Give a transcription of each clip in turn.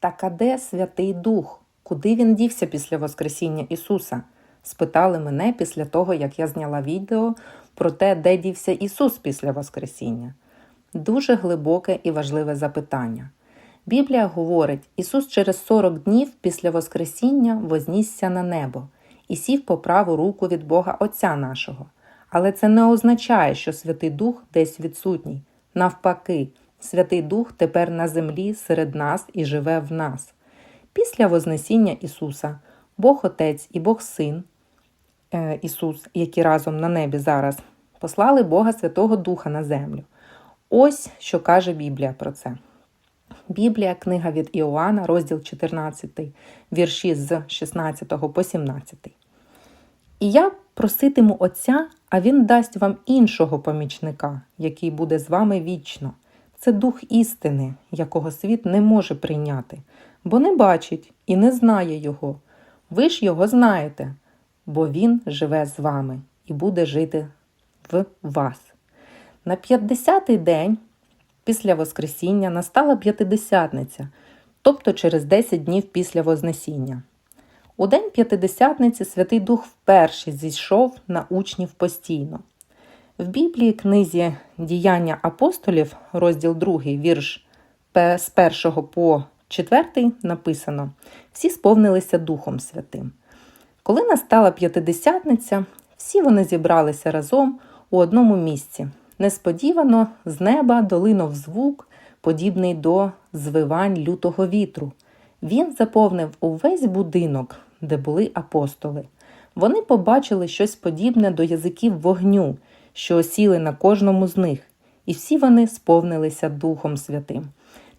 Так а де Святий Дух? Куди він дівся після Воскресіння Ісуса? спитали мене після того, як я зняла відео про те, де дівся Ісус після Воскресіння. Дуже глибоке і важливе запитання. Біблія говорить, Ісус через 40 днів після Воскресіння вознісся на небо і сів по праву руку від Бога Отця нашого. Але це не означає, що Святий Дух десь відсутній. Навпаки, Святий Дух тепер на землі серед нас і живе в нас. Після Вознесіння Ісуса Бог Отець і Бог Син е, Ісус, які разом на небі зараз, послали Бога Святого Духа на землю. Ось що каже Біблія про це. Біблія, книга від Іоанна, розділ 14, вірші з 16 по 17. І я проситиму Отця, а Він дасть вам іншого помічника, який буде з вами вічно. Це дух істини, якого світ не може прийняти, бо не бачить і не знає його. Ви ж його знаєте, бо він живе з вами і буде жити в вас. На 50-й день після Воскресіння настала п'ятидесятниця, тобто через 10 днів після Вознесіння. У день п'ятидесятниці Святий Дух вперше зійшов на учнів постійно. В Біблії книзі Діяння апостолів, розділ 2, вірш з 1 по 4 написано: всі сповнилися Духом Святим. Коли настала п'ятидесятниця, всі вони зібралися разом у одному місці. Несподівано з неба долинув звук, подібний до звивань лютого вітру. Він заповнив увесь будинок, де були апостоли. Вони побачили щось подібне до язиків вогню, що осіли на кожному з них, і всі вони сповнилися Духом Святим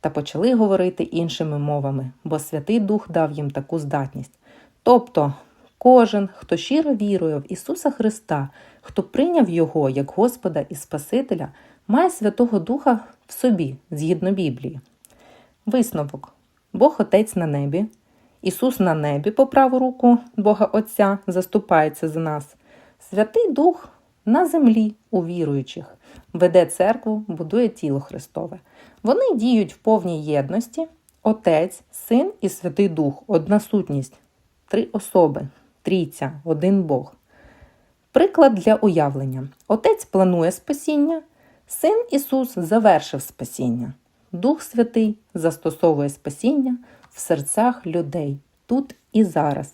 та почали говорити іншими мовами, бо Святий Дух дав їм таку здатність. Тобто, кожен, хто щиро вірує в Ісуса Христа, хто прийняв Його як Господа і Спасителя, має Святого Духа в собі, згідно Біблії. Висновок: Бог Отець на небі, Ісус на небі по праву руку Бога Отця заступається за нас. Святий Дух на землі у віруючих, веде церкву, будує тіло Христове. Вони діють в повній єдності: Отець, Син і Святий Дух, одна сутність, три особи, трійця, один Бог. Приклад для уявлення: Отець планує спасіння, Син Ісус завершив спасіння. Дух Святий застосовує спасіння в серцях людей тут і зараз.